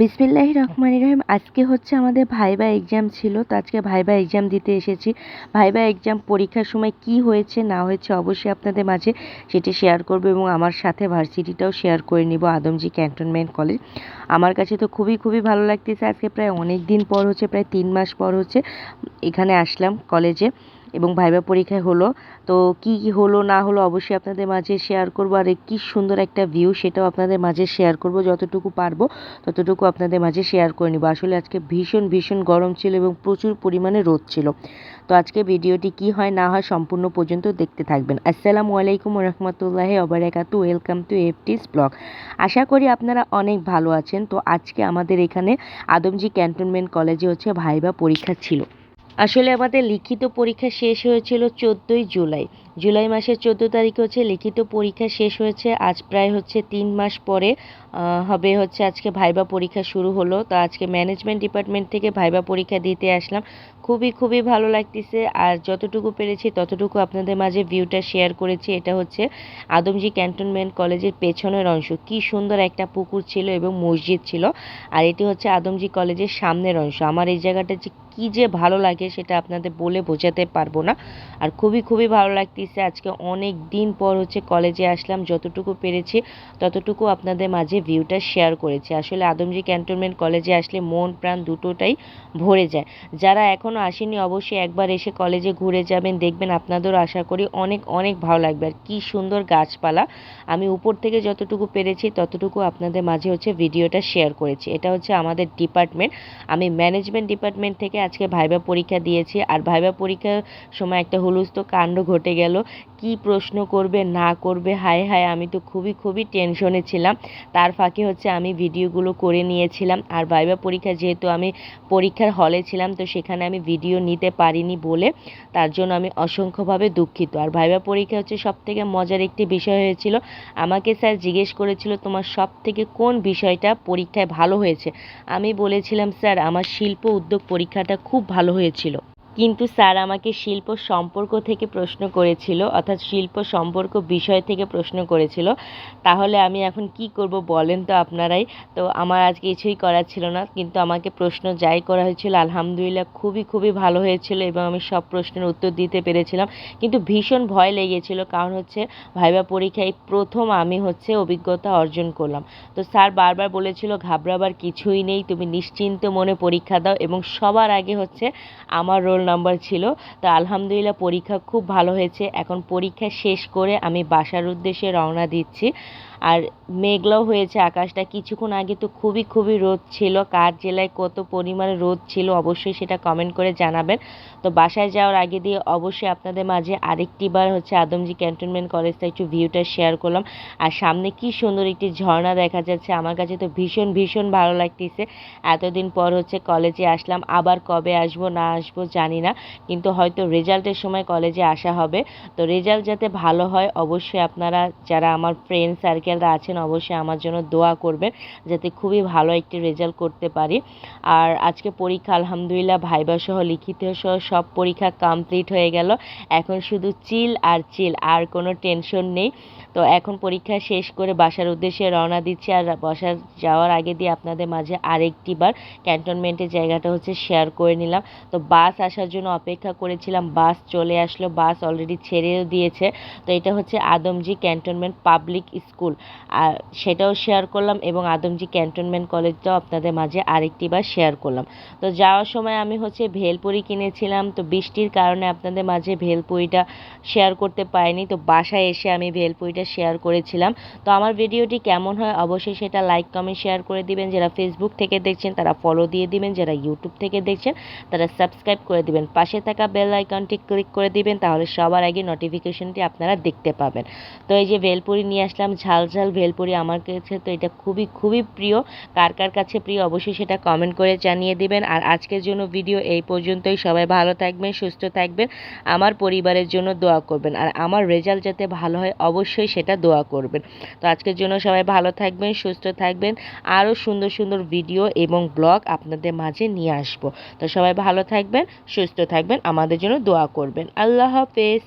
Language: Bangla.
বিসমিল্লাহ রহমান রহিম। আজকে হচ্ছে আমাদের ভাইবা এক্সাম ছিল, তো আজকে ভাইবা এক্সাম দিতে এসেছি। ভাইবা এক্সাম পরীক্ষার সময় কি হয়েছে, না হয়েছে অবশ্যই আপনাদের মাঝে সেটি শেয়ার করব এবং আমার সাথে ভার্সিটিটাও শেয়ার করে নিব, আদমজি ক্যান্টনমেন্ট কলেজ আমার কাছে তো খুবই খুবই ভালো লাগতেছে। আজকে প্রায় অনেক দিন পর হচ্ছে, প্রায় তিন মাস পর হচ্ছে, এখানে আসলাম কলেজে এবং ভাইবা পরীক্ষায় হলো। তো কি কি হলো, না হলো অবশ্যই আপনাদের মাঝে শেয়ার করব। আর কি সুন্দর একটা ভিউ সেটাও আপনাদের মাঝে শেয়ার করব। যতটুকু পারব, ততটুকু আপনাদের মাঝে শেয়ার করে নিব। আসলে আজকে ভীষণ ভীষণ গরম ছিল এবং প্রচুর পরিমাণে রোদ ছিল। তো আজকে ভিডিওটি কি হয়, না হয় সম্পূর্ণ পর্যন্ত দেখতে থাকবেন। আসসালামু আলাইকুম রহমতুল্লাহ অবরাকাতু ওয়েলকাম টু এফটিস ব্লগ আশা করি আপনারা অনেক ভালো আছেন। তো আজকে আমাদের এখানে আদমজি ক্যান্টনমেন্ট কলেজে হচ্ছে ভাইবা পরীক্ষা ছিল। আসলে আমাদের লিখিত পরীক্ষা শেষ হয়েছিল চোদ্দোই জুলাই। জুলাই মাসের চোদ্দ তারিখে হচ্ছে লিখিত পরীক্ষা শেষ হয়েছে। আজ প্রায় হচ্ছে তিন মাস পরে হবে হচ্ছে আজকে ভাইবা পরীক্ষা শুরু হলো। তো আজকে ম্যানেজমেন্ট ডিপার্টমেন্ট থেকে ভাইবা পরীক্ষা দিতে আসলাম। খুবই খুবই ভালো লাগতেছে। আর যতটুকু পেরেছি ততটুকু আপনাদের মাঝে ভিউটা শেয়ার করেছি। এটা হচ্ছে আদমজি ক্যান্টনমেন্ট কলেজের পেছনের অংশ। কি সুন্দর একটা পুকুর ছিল এবং মসজিদ ছিল। আর এটি হচ্ছে আদমজি কলেজের সামনের অংশ। আমার এই জায়গাটা যে কী যে ভালো লাগে সেটা আপনাদের বলে বোঝাতে পারব না। আর খুবই খুবই ভালো লাগতেছে। আজকে অনেক দিন পর হচ্ছে কলেজে আসলাম, যতটুকু পেরেছি, ততটুকু আপনাদের মাঝে ভিউটা শেয়ার করেছি। আসলে আদমজি ক্যান্টনমেন্ট কলেজে আসলে মন প্রাণ দুটোটাই ভরে যায়। যারা এখনও আসেনি, অবশ্যই একবার এসে কলেজে ঘুরে যাবেন, দেখবেন আপনাদেরও আশা করি অনেক অনেক ভালো লাগবে। আর কী সুন্দর গাছপালা। আমি উপর থেকে যতটুকু পেরেছি, ততটুকু আপনাদের মাঝে হচ্ছে ভিডিওটা শেয়ার করেছি। এটা হচ্ছে আমাদের ডিপার্টমেন্ট আমি ম্যানেজমেন্ট ডিপার্টমেন্ট থেকে আজকে ভাইবা পরীক্ষা দিয়েছি। আর ভাইবা পরীক্ষার সময় একটা হুলুস্থ কাণ্ড ঘটে গেল। কি প্রশ্ন করবে, না করবে, হায় হায়, আমি তো খুবই খুবই টেনশনে ছিলাম। তার ফাঁকে হচ্ছে আমি ভিডিওগুলো করে নিয়েছিলাম। আর ভাইবা পরীক্ষা, যেহেতু আমি পরীক্ষার হলে ছিলাম, তো সেখানে আমি ভিডিও নিতে পারিনি বলে তার জন্য আমি অসংখ্যভাবে দুঃখিত। আর ভাইবা পরীক্ষা হচ্ছে সব থেকে মজার একটি বিষয় হয়েছিল। আমাকে স্যার জিজ্ঞেস করেছিল, তোমার সব থেকে কোন বিষয়টা পরীক্ষায় ভালো হয়েছে? আমি বলেছিলাম, স্যার, আমার শিল্প উদ্যোগ পরীক্ষাটা খুব ভালো হয়েছিল। কিন্তু স্যার আমাকে শিল্প সম্পর্ক থেকে প্রশ্ন করেছিল, অর্থাৎ শিল্প সম্পর্ক বিষয় থেকে প্রশ্ন করেছিল। তাহলে আমি এখন কি করব বলেন তো আপনারাই। তো আমার আজ কিছুই করার ছিল না, কিন্তু আমাকে প্রশ্ন যাই করা হয়েছিল, আলহামদুলিল্লাহ খুবই খুবই ভালো হয়েছিল এবং আমি সব প্রশ্নের উত্তর দিতে পেরেছিলাম। কিন্তু ভীষণ ভয় লেগেছিল, কারণ হচ্ছে ভাইবা পরীক্ষায় প্রথম আমি হচ্ছে অভিজ্ঞতা অর্জন করলাম। তো স্যার বারবার বলেছিল, ঘাবড়াবার কিছুই নেই, তুমি নিশ্চিন্ত মনে পরীক্ষা দাও এবং সবার আগে হচ্ছে আমার রোল নাম্বার ছিল। তো আলহামদুলিল্লাহ পরীক্ষা খুব ভালো হয়েছে। এখন পরীক্ষা শেষ করে আমি বাসার উদ্দেশ্যে রওনা দিচ্ছি। আর মেঘলাও হয়েছে আকাশটা। কিছুক্ষণ আগে তো খুবই খুবই রোদ ছিল। কার জেলায় কত পরিমাণে রোদ ছিল অবশ্যই সেটা কমেন্ট করে জানাবেন। তো বাসায় যাওয়ার আগে দিয়ে অবশ্যই আপনাদের মাঝে আরেকটি বার হচ্ছে আদমজি ক্যান্টনমেন্ট কলেজটা একটু ভিউটা শেয়ার করলাম। আর সামনে কি সুন্দর একটি ঝর্ণা দেখা যাচ্ছে। আমার কাছে তো ভীষণ ভীষণ ভালো লাগতেছে। এতদিন পর হচ্ছে কলেজে আসলাম। আবার কবে আসব, না আসব জানি না, কিন্তু হয়তো রেজাল্টের সময় কলেজে আসা হবে। তো রেজাল্ট যাতে ভালো হয়, অবশ্যই আপনারা যারা আমার ফ্রেন্ড সার্কেল সার্কেলরা আছেন, অবশ্যই আমার জন্য দোয়া করবেন, যাতে খুবই ভালো একটি রেজাল্ট করতে পারি। আর আজকে পরীক্ষা আলহামদুলিল্লাহ ভাইবা সহ, লিখিত সহ, সব পরীক্ষা কমপ্লিট হয়ে গেল। এখন শুধু চিল আর চিল আর কোনো টেনশন নেই। তো এখন পরীক্ষা শেষ করে বাসার উদ্দেশ্যে রওনা দিচ্ছি, আর বাসার যাওয়ার আগে দিয়ে আপনাদের মাঝে আরেকটি বার ক্যান্টনমেন্টের জায়গাটা হচ্ছে শেয়ার করে নিলাম। তো বাস আসার জন্য অপেক্ষা করেছিলাম। বাস চলে আসলো, বাস অলরেডি ছেড়েও দিয়েছে। তো এটা হচ্ছে আদমজি ক্যান্টনমেন্ট পাবলিক স্কুল। আর সেটাও শেয়ার করলাম এবং আদমজি ক্যান্টনমেন্ট কলেজটাও আপনাদের মাঝে আরেকটি বার শেয়ার করলাম। তো যাওয়ার সময় আমি হচ্ছে ভেলপুরি কিনেছিলাম। তো বৃষ্টির কারণে আপনাদের মাঝে ভেলপুরিটা শেয়ার করতে পারিনি। তো বাসায় এসে আমি ভেলপুরিটা শেয়ার করেছিলাম। তো আমার ভিডিওটি কেমন হয় অবশ্যই সেটা লাইক কমেন্ট শেয়ার করে দিবেন। যারা ফেসবুক থেকে দেখছেন তারা ফলো দিয়ে দিবেন। যারা ইউটিউব থেকে দেখছেন তারা সাবস্ক্রাইব করে দিবেন। পাশে থাকা বেল আইকনটি ক্লিক করে দিবেন, তাহলে সবার আগে নোটিফিকেশনটি আপনারা দেখতে পাবেন। তো এই যে ভেলপুরি নিয়ে আসলাম, ঝাল ঝাল ভেলপুরি আমার কাছে তো এটা খুবই খুবই প্রিয়। কার কার কাছে প্রিয় অবশ্যই সেটা কমেন্ট করে জানিয়ে দিবেন। আর আজকের জন্য ভিডিও এই পর্যন্তই। সবাই ভালো থাকবেন, সুস্থ থাকবেন। আমার পরিবারের জন্য দোয়া করবেন। আর আমার রেজাল্ট যাতে ভালো হয় অবশ্যই সেটা দোয়া করবেন। তো আজকের জন্য সবাই ভালো থাকবেন, সুস্থ থাকবেন। আরও সুন্দর সুন্দর ভিডিও এবং ব্লগ আপনাদের মাঝে নিয়ে আসব। তো সবাই ভালো থাকবেন সুস্থ থাকবেন আমাদের জন্য দোয়া করবেন। আল্লাহ হাফেজ।